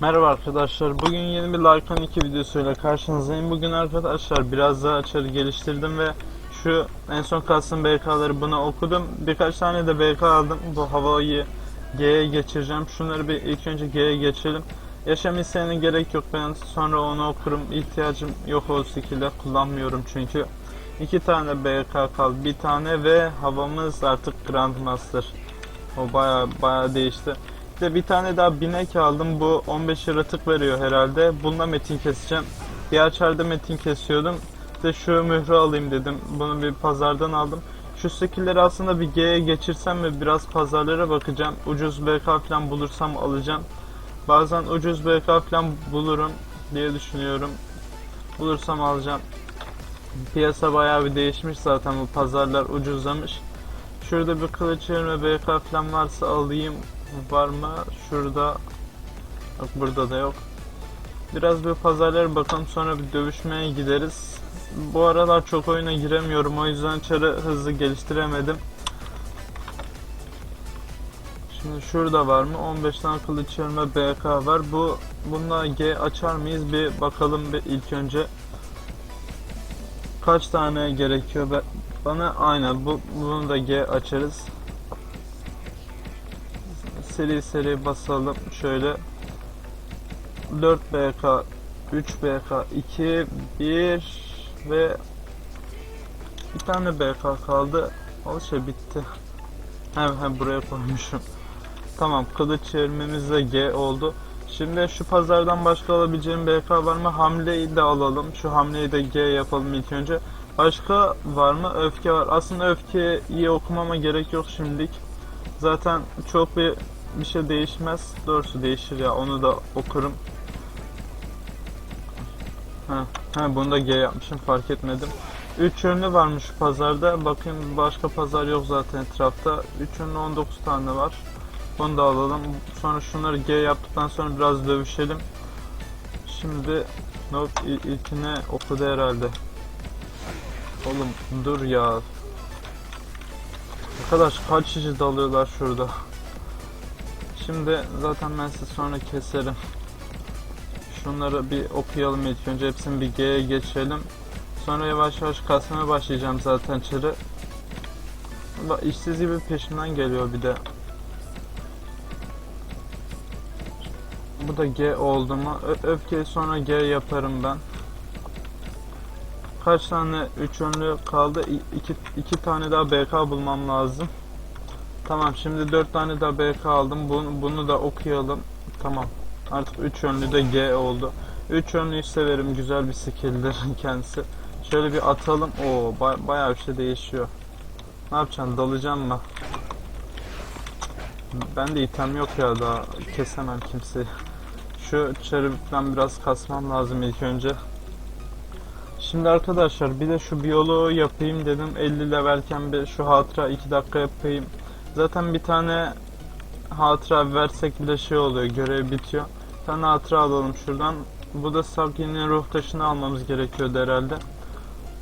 Merhaba arkadaşlar. Bugün yeni bir Lycan 2 videosuyla karşınızdayım. Bugün arkadaşlar biraz daha açarı geliştirdim ve şu en son kalsın BK'ları buna okudum. Birkaç tane de BK aldım. Bu havayı G'ye geçireceğim. Şunları bir ilk önce G'ye geçelim. Yaşam isteğine gerek yok. Ben sonra onu okurum. İhtiyacım yok o şekilde kullanmıyorum çünkü. iki tane BK kaldı. Bir tane ve havamız artık Grandmaster. O baya baya değişti. De bir tane daha binek aldım. Bu 15 yaratık veriyor herhalde. Bununla metin keseceğim. Diğer çarda metin kesiyordum. De şu mührü alayım dedim. Bunu bir pazardan aldım. Şu skillleri aslında bir G'ye geçirsem mi biraz pazarlara bakacağım. Ucuz BK falan bulursam alacağım. Bazen ucuz BK falan bulurum diye düşünüyorum. Bulursam alacağım. Piyasa bayağı bir değişmiş zaten bu pazarlar ucuzlamış. Şurada bir kılıç yerine BK falan varsa alayım. Var mı? Şurada. Yok burada da yok. Biraz bir pazarlara bakalım sonra bir dövüşmeye gideriz. Bu aralar çok oyuna giremiyorum o yüzden çarı hızlı geliştiremedim. Şimdi şurada var mı? 15 tane kılıç yerine BK var. Bu bununla G açar mıyız? Bir bakalım bir ilk önce. Kaç tane gerekiyor? Bana aynen bu bunu da G açarız. Seri seri basalım şöyle. 4 BK, 3 BK, 2, 1 ve bir tane BK kaldı. O şey bitti. Hem hem buraya koymuşum. Tamam kılıç çevirmemiz de G oldu. Şimdi şu pazardan başka alabileceğim BK var mı? Hamleyi de alalım. Şu hamleyi de G yapalım ilk önce. Başka var mı? Öfke var. Aslında öfkeyi okumama gerek yok şimdilik. Zaten çok bir bir şey değişmez. Doğrusu değişir ya. Onu da okurum. Ha, ha bunu da G yapmışım fark etmedim. 3 ürünü varmış pazarda. Bakayım başka pazar yok zaten etrafta. 3 ürünü 19 tane var. Bunu da alalım. Sonra şunları G yaptıktan sonra biraz dövüşelim. Şimdi il- ilkine okudu herhalde. Oğlum dur ya. Arkadaş kaç kişi dalıyorlar şurada. Şimdi zaten ben sizi sonra keserim. Şunları bir okuyalım ilk önce. Hepsini bir G'ye geçirelim. Sonra yavaş yavaş kasmaya başlayacağım zaten çırı. Bak işsiz gibi peşimden geliyor bir de. Bu da G oldu mu? Ö- öfkeyi sonra G yaparım ben. Kaç tane üç önlü kaldı? İ- iki tane daha BK bulmam lazım. Tamam şimdi dört tane daha BK aldım. Bunu, bunu da okuyalım. Tamam. Artık üç yönlü de G oldu. Üç yönlüyü severim. Güzel bir skill'dir kendisi. Şöyle bir atalım. Oo ba- bayağı bir şey değişiyor. Ne yapacaksın? Dalacağım mı? Ben de item yok ya daha kesemem kimseyi. Şu çarı falan biraz kasmam lazım ilk önce. Şimdi arkadaşlar bir de şu biyoloğu yapayım dedim. 50 levelken bir şu hatıra 2 dakika yapayım. Zaten bir tane hatıra versek bile şey oluyor görev bitiyor. Bir tane hatıra alalım şuradan. Bu da Saki'nin ruh taşını almamız gerekiyordu herhalde.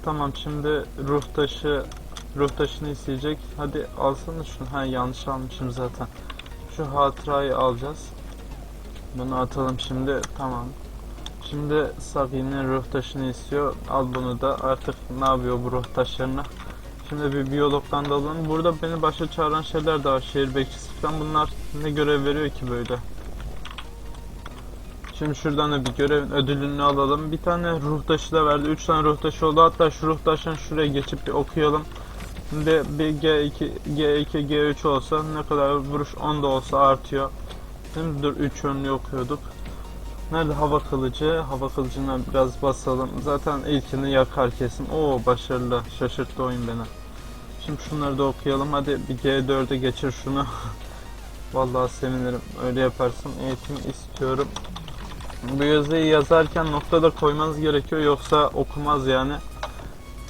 Tamam şimdi ruh taşı ruh taşını isteyecek. Hadi alsana şunu. Ha yanlış almışım zaten. Şu hatırayı alacağız. Bunu atalım şimdi. Tamam. Şimdi Saki'nin ruh taşını istiyor. Al bunu da. Artık ne yapıyor bu ruh taşlarını? Şimdi bir biyologdan da alalım. Burada beni başa çağıran şeyler de var. Şehir bekçisi falan. Bunlar ne görev veriyor ki böyle? Şimdi şuradan da bir görevin ödülünü alalım. Bir tane ruh taşı da verdi. 3 tane ruh taşı oldu. Hatta şu ruh taşını şuraya geçip bir okuyalım. Şimdi bir G2, G2, G3 olsa ne kadar vuruş 10 da olsa artıyor. Şimdi dur 3 yönlü okuyorduk. Nerede hava kılıcı? Hava kılıcına biraz basalım. Zaten ilkini yakar kesin. Oo başarılı. Şaşırttı oyun beni. Şimdi şunları da okuyalım. Hadi bir G4'e geçir şunu. Vallahi sevinirim. Öyle yaparsın. Eğitim istiyorum. Bu yazıyı yazarken nokta da koymanız gerekiyor yoksa okumaz yani.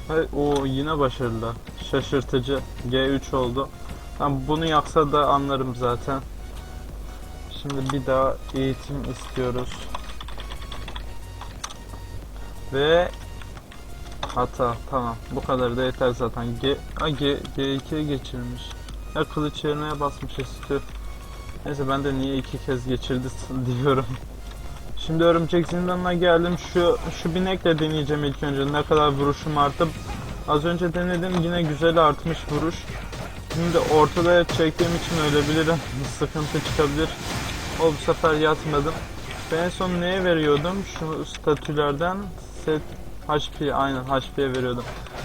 Hay, o yine başarılı. Şaşırtıcı. G3 oldu. Tamam, bunu yaksa da anlarım zaten. Şimdi bir daha eğitim istiyoruz. Ve hata tamam bu kadar da yeter zaten. G, A, G, G2'ye geçirmiş. Ya kılıç yerine basmış istiyor. Neyse ben de niye iki kez geçirdi diyorum. Şimdi örümcek zindanına geldim. Şu şu binekle deneyeceğim ilk önce. Ne kadar vuruşum arttı. Az önce denedim yine güzel artmış vuruş. Şimdi ortada çektiğim için ölebilirim. Sıkıntı çıkabilir. O bu sefer yatmadım. Ben en son neye veriyordum? Şu statülerden set HP aynen HP'ye veriyordum.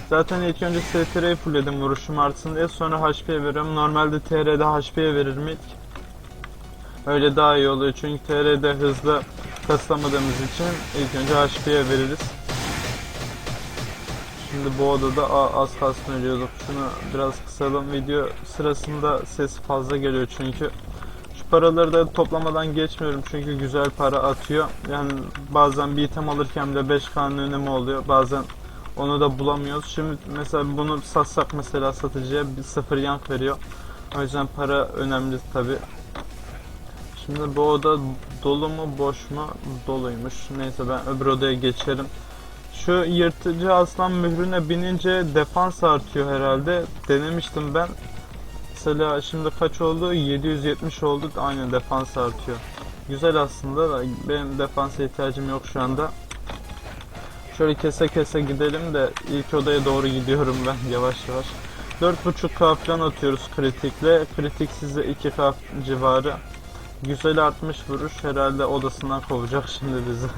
Zaten ilk önce STR'yi fullledim vuruşum artsın diye sonra HP'ye veriyorum. Normalde TR'de HP'ye veririm ilk. Öyle daha iyi oluyor çünkü TR'de hızlı kaslamadığımız için ilk önce HP'ye veririz. Şimdi bu odada az kalsın ölüyorduk. Şunu biraz kısalım. Video sırasında ses fazla geliyor çünkü. Paraları da toplamadan geçmiyorum çünkü güzel para atıyor. Yani bazen bir item alırken bile 5K'nın önemi oluyor. Bazen onu da bulamıyoruz. Şimdi mesela bunu satsak mesela satıcıya bir sıfır yank veriyor. O yüzden para önemli tabi. Şimdi bu oda dolu mu boş mu? Doluymuş. Neyse ben öbür odaya geçerim. Şu yırtıcı aslan mührüne binince defans artıyor herhalde. Denemiştim ben. Mesela şimdi kaç oldu? 770 oldu. Aynen defans artıyor. Güzel aslında da benim defansa ihtiyacım yok şu anda. Şöyle kese kese gidelim de ilk odaya doğru gidiyorum ben yavaş yavaş. 4.5k falan atıyoruz kritikle. Kritik size 2k civarı. Güzel artmış vuruş. Herhalde odasından kovacak şimdi bizi.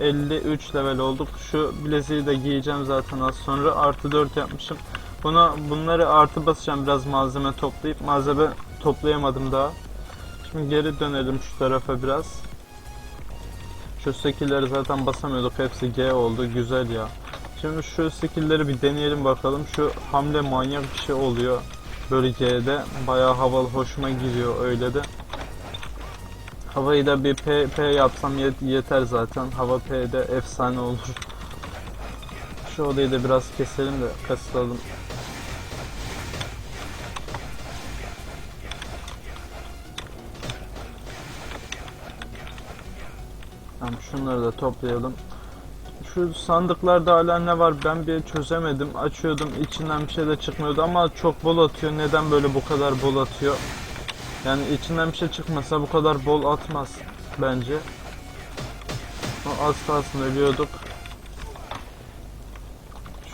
53 level olduk. Şu bileziği de giyeceğim zaten az sonra. Artı 4 yapmışım. Buna bunları artı basacağım biraz malzeme toplayıp malzeme toplayamadım daha. Şimdi geri dönelim şu tarafa biraz. Şu skill'leri zaten basamıyorduk. Hepsi G oldu. Güzel ya. Şimdi şu skill'leri bir deneyelim bakalım. Şu hamle manyak bir şey oluyor. Böyle G'de. Bayağı havalı hoşuma gidiyor öyle de. Havayı da bir P, P yapsam yet- yeter zaten. Hava P'de efsane olur. Şu odayı da biraz keselim de kasılalım. Tamam şunları da toplayalım. Şu sandıklarda hala ne var ben bir çözemedim. Açıyordum içinden bir şey de çıkmıyordu ama çok bol atıyor. Neden böyle bu kadar bol atıyor? Yani içinden bir şey çıkmasa bu kadar bol atmaz bence. Az kalsın ölüyorduk.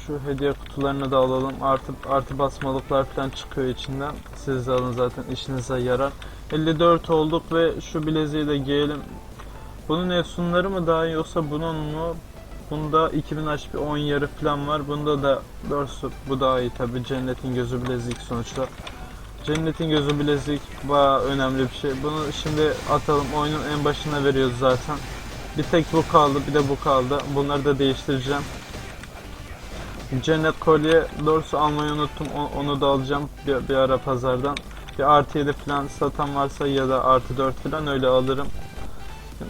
Şu hediye kutularını da alalım. Artı artı basmalıklar falan çıkıyor içinden. Siz de alın zaten işinize yarar. 54 olduk ve şu bileziği de giyelim. Bunun efsunları mı daha iyi yoksa bunun mu? Bunda 2000 HP 10 yarı falan var. Bunda da Bursup bu daha iyi tabi cennetin gözü bilezik sonuçta. Cennetin gözü bilezik bayağı önemli bir şey. Bunu şimdi atalım. Oyunun en başına veriyoruz zaten. Bir tek bu kaldı, bir de bu kaldı. Bunları da değiştireceğim. Cennet kolye doğrusu almayı unuttum. Onu da alacağım bir, bir ara pazardan. Bir artı 7 falan satan varsa ya da artı 4 falan öyle alırım.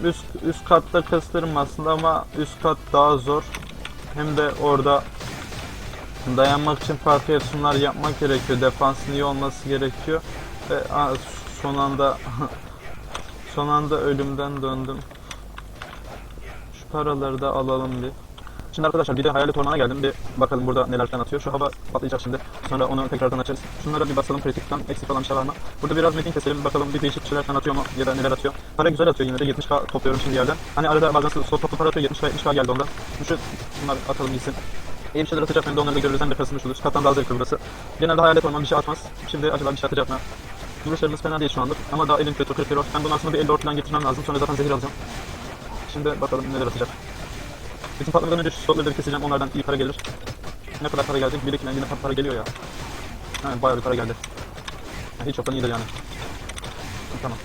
Üst, üst katta kastırım aslında ama üst kat daha zor. Hem de orada dayanmak için farklı efsunlar yapmak gerekiyor. Defansın iyi olması gerekiyor. Ve son anda son anda ölümden döndüm. Şu paraları da alalım bir. Şimdi arkadaşlar bir de hayalet ormana geldim. Bir bakalım burada neler falan atıyor. Şu hava patlayacak şimdi. Sonra onu tekrardan açarız. Şunlara bir basalım kritikten. Eksik olan bir şey var mı? Burada biraz metin keselim. Bakalım bir değişik şeyler falan atıyor mu? Ya da neler atıyor. Para güzel atıyor yine de. 70k topluyorum şimdi yerden. Hani arada bazen sol toplu para atıyor. 70k 70k geldi ondan. Şu bunlar atalım gitsin. İyi bir şeyler atacak hem de onları da görürüz hem de kasılmış olur. Kattan daha zevkli burası. Genelde hayalet orman bir şey atmaz. Şimdi acaba bir şey atacak mı? Vuruşlarımız fena değil şu anlık. Ama daha elim kötü 40 euro. Ben bunu aslında bir 50 falan getirmem lazım. Sonra zaten zehir alacağım. Şimdi bakalım neler atacak. Bütün patlamadan önce şu slotları da keseceğim. Onlardan iyi para gelir. Ne kadar para geldi? Bir yine para, geliyor ya. Yani bayağı bir para geldi. Yani hiç yoktan iyidir yani. Tamam.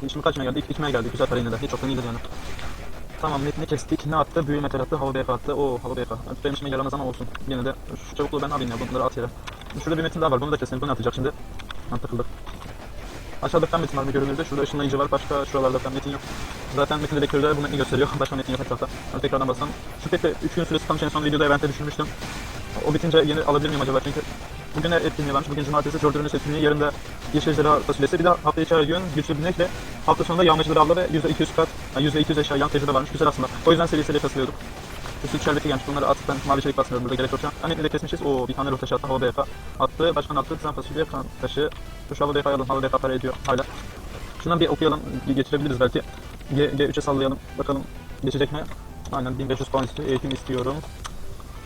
Şimdi kaçmaya geldik? İkmeye geldik. Güzel para yine de. Hiç yoktan iyidir yani. Tamam metni kestik. Ne attı? Büyü metal attı. Hava BF attı. Oo hava BF. Benim işime yaramaz ama olsun. Yine de şu çabukluğu ben alayım ya. Bunları at yere. Şurada bir metin daha var. Bunu da keselim. Bunu atacak şimdi. Ha takıldı. Aşağıda fen metin var mı görünürde? Şurada ışınlayıcı var. Başka şuralarda fen metin yok. Zaten metin dedektörde bunu iyi gösteriyor. Başka metin yok etrafta. Ben tekrardan bassam. Peki 3 gün süresi tam en son videoda evente düşürmüştüm. O bitince yeni alabilir miyim acaba? Çünkü bugün etkinliği varmış. Bugün cumartesi Jordan'ın etkinliği. Yarın da Yeşil Ejderha fasulyesi. Bir de hafta içi gün güçlü binekle hafta sonunda yağmacıları avla ve %200 kat, yani %200 eşya yan tecrübe varmış. Güzel aslında. O yüzden seri seri kasılıyorduk. Süt şerbeti gelmiş. Bunları atıp ben mavi çelik basmıyorum. Burada gerek yok. Hani de kesmişiz. Oo bir tane rotaşı attı. Hava BF attı. Başkan attı. Sen fasulye kan taşı. Şu hava BF alın. Hava BF para ediyor. Hala. Şundan bir okuyalım. Geçirebiliriz belki. G, G3'e sallayalım. Bakalım geçecek mi? Aynen 1500 puan istiyor. Eğitim istiyorum.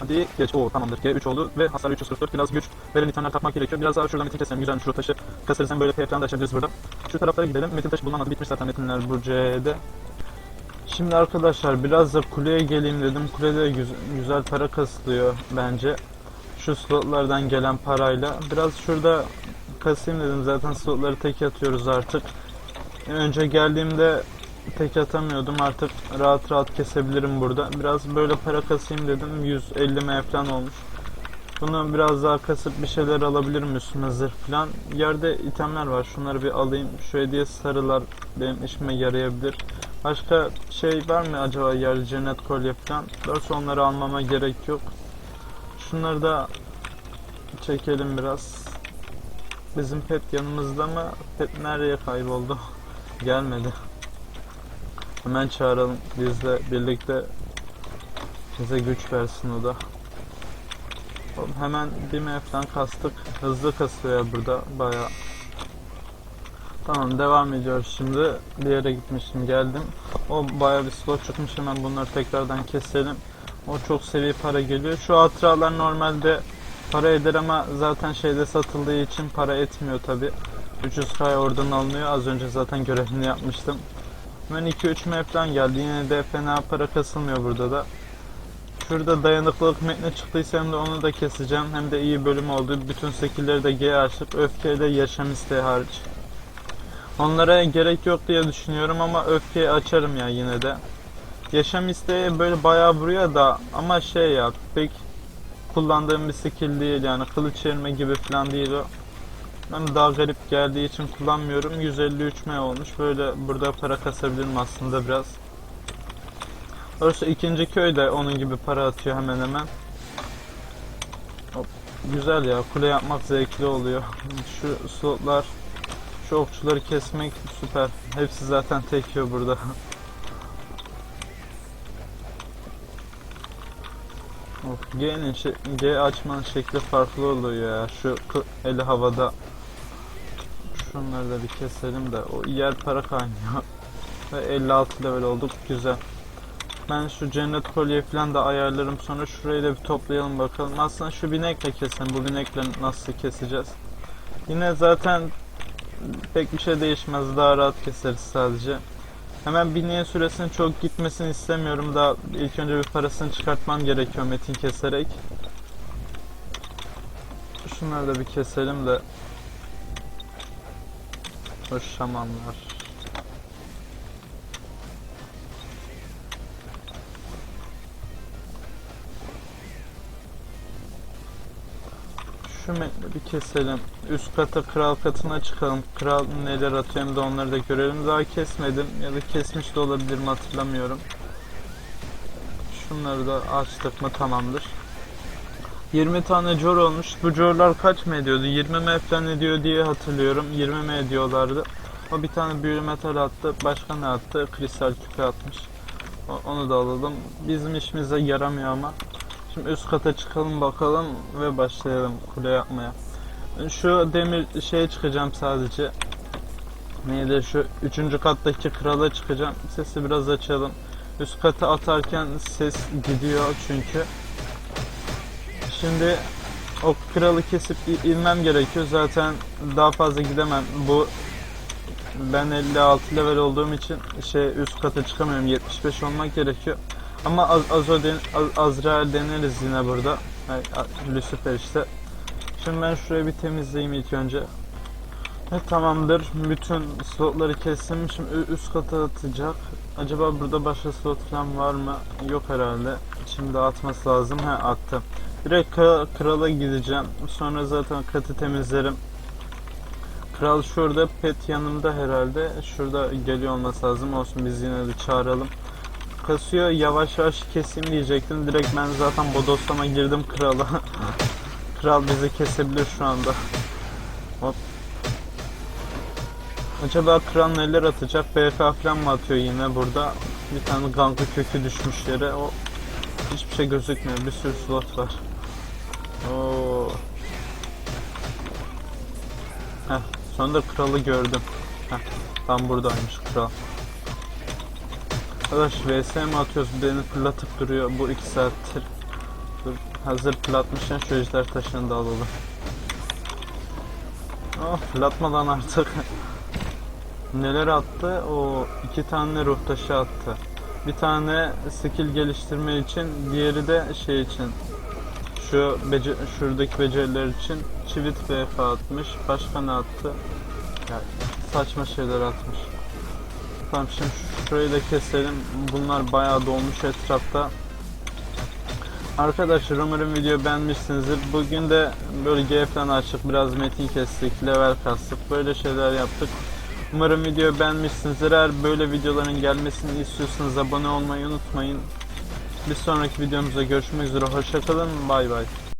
Hadi geç. Oo tamamdır. G3 oldu ve hasar 344. Biraz güç veren itemler takmak gerekiyor. Biraz daha şuradan metin keselim. Güzel şu taşı kasarız hem böyle falan da açabiliriz burada. Şu taraflara gidelim. Metin taşı bulunamadı. Bitmiş zaten metinler bu C'de. Şimdi arkadaşlar biraz da kuleye geleyim dedim. Kulede güzel, güzel para kasılıyor bence. Şu slotlardan gelen parayla. Biraz şurada kasayım dedim. Zaten slotları tek atıyoruz artık. Önce geldiğimde tek atamıyordum. Artık rahat rahat kesebilirim burada. Biraz böyle para kasayım dedim. 150 M falan olmuş. Bunu biraz daha kasıp bir şeyler alabilirim üstüme zırh falan. Yerde itemler var. Şunları bir alayım. Şu hediye sarılar benim işime yarayabilir. Başka şey var mı acaba yer cennet kolye falan? Doğrusu onları almama gerek yok. Şunları da çekelim biraz. Bizim pet yanımızda mı? Pet nereye kayboldu? Gelmedi. Hemen çağıralım. Bizle birlikte bize güç versin o da. Oğlum Hemen bir M falan kastık. Hızlı kasıyor burada bayağı. Tamam devam ediyoruz şimdi. Bir yere gitmiştim geldim. O bayağı bir slot çıkmış hemen bunları tekrardan keselim. O çok seviye para geliyor. Şu hatıralar normalde para eder ama zaten şeyde satıldığı için para etmiyor tabi. 300k oradan alınıyor. Az önce zaten görevini yapmıştım. Hemen 2-3 map'ten geldi. Yine de fena para kasılmıyor burada da. Şurada dayanıklılık metni çıktıysa hem de onu da keseceğim. Hem de iyi bölüm oldu. Bütün skill'leri de G açtık. Öfkeyle yaşam isteği hariç. Onlara gerek yok diye düşünüyorum ama öfkeyi açarım ya yine de. Yaşam isteği böyle bayağı vuruyor da ama şey ya pek kullandığım bir skill değil yani kılıç çevirme gibi falan değil o. Ben daha garip geldiği için kullanmıyorum. 153 M olmuş. Böyle burada para kasabilirim aslında biraz. Doğrusu ikinci köy de onun gibi para atıyor hemen hemen. Hop, güzel ya kule yapmak zevkli oluyor. Şu slotlar, şu okçuları kesmek süper. Hepsi zaten tekiyor burada. Of, G'nin G açmanın şekli farklı oluyor ya. Şu eli havada. Şunları da bir keselim de o yer para kaynıyor. Ve 56 level olduk güzel. Ben şu cennet kolye falan da ayarlarım sonra şurayı da bir toplayalım bakalım. Aslında şu binekle keselim. Bu binekle nasıl keseceğiz? Yine zaten pek bir şey değişmez. Daha rahat keseriz sadece. Hemen bineğin süresinin çok gitmesini istemiyorum. Daha ilk önce bir parasını çıkartmam gerekiyor metin keserek. Şunları da bir keselim de. Hoş şamanlar. Şu metni bir keselim. Üst kata kral katına çıkalım. Kral neler atıyor hem de onları da görelim. Daha kesmedim ya da kesmiş de olabilirim hatırlamıyorum. Şunları da açtık mı tamamdır. 20 tane jor olmuş. Bu jorlar kaç mı ediyordu? 20 m falan ediyor diye hatırlıyorum. 20 m ediyorlardı. O bir tane büyülü metal attı. Başka ne attı? Kristal küpe atmış. O- Onu da alalım. Bizim işimize yaramıyor ama. Şimdi üst kata çıkalım bakalım ve başlayalım kule yapmaya. Şu demir şeye çıkacağım sadece. Neydi şu üçüncü kattaki krala çıkacağım. Sesi biraz açalım. Üst kata atarken ses gidiyor çünkü. Şimdi o kralı kesip inmem gerekiyor. Zaten daha fazla gidemem. Bu ben 56 level olduğum için şey üst kata çıkamıyorum. 75 olmak gerekiyor. Ama Az Azo den Az- Azrail deneriz yine burada. A- Lucifer işte. Şimdi ben şurayı bir temizleyeyim ilk önce. Evet tamamdır. Bütün slotları kestim. Şimdi üst kata atacak. Acaba burada başka slot falan var mı? Yok herhalde. Şimdi atması lazım. He attı. Direkt kra- krala gideceğim. Sonra zaten katı temizlerim. Kral şurada, pet yanımda herhalde. Şurada geliyor olması lazım. Olsun biz yine de çağıralım. Kasıyor yavaş yavaş keseyim diyecektim. Direkt ben zaten bodoslama girdim krala. Kral bizi kesebilir şu anda. Hop. Acaba kral neler atacak? BK falan mı atıyor yine burada? Bir tane ganklı kökü düşmüş yere. O hiçbir şey gözükmüyor. Bir sürü slot var. Oo. Heh, sonunda kralı gördüm. Heh, tam buradaymış kral. Arkadaş vs mi atıyoruz beni fırlatıp duruyor bu iki saattir. Dur, hazır fırlatmışken şu ejder taşını da alalım. Oh fırlatmadan artık. Neler attı? O iki tane ruh taşı attı. Bir tane skill geliştirme için, diğeri de şey için. Şu bece şuradaki beceriler için çivit VF atmış. Başka ne attı? Ya, saçma şeyler atmış. Tamam şimdi şurayı da keselim. Bunlar bayağı dolmuş etrafta. Arkadaşlar umarım video beğenmişsinizdir. Bugün de böyle GF'den açıp biraz metin kestik, level kastık. Böyle şeyler yaptık. Umarım video beğenmişsinizdir. Eğer böyle videoların gelmesini istiyorsanız abone olmayı unutmayın. Bir sonraki videomuzda görüşmek üzere. Hoşçakalın. Bay bay.